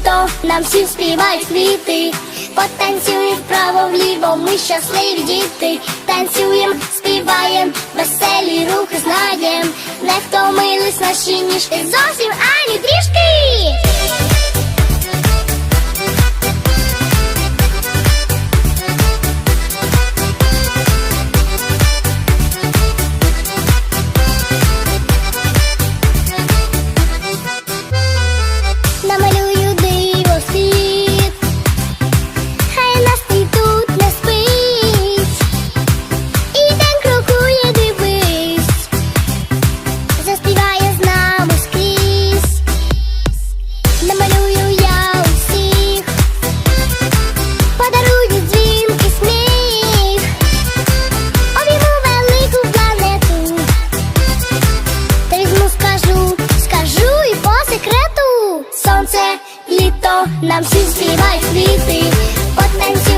літо, нам всім співають квіти. Потанцюємо вправо вліво, ми щасливі діти. Танцюєм, співаєм, веселі рухи знаєм. Не втомились наші ніжки, зовсім ані. літо нам всі співають квіти, потанцюй.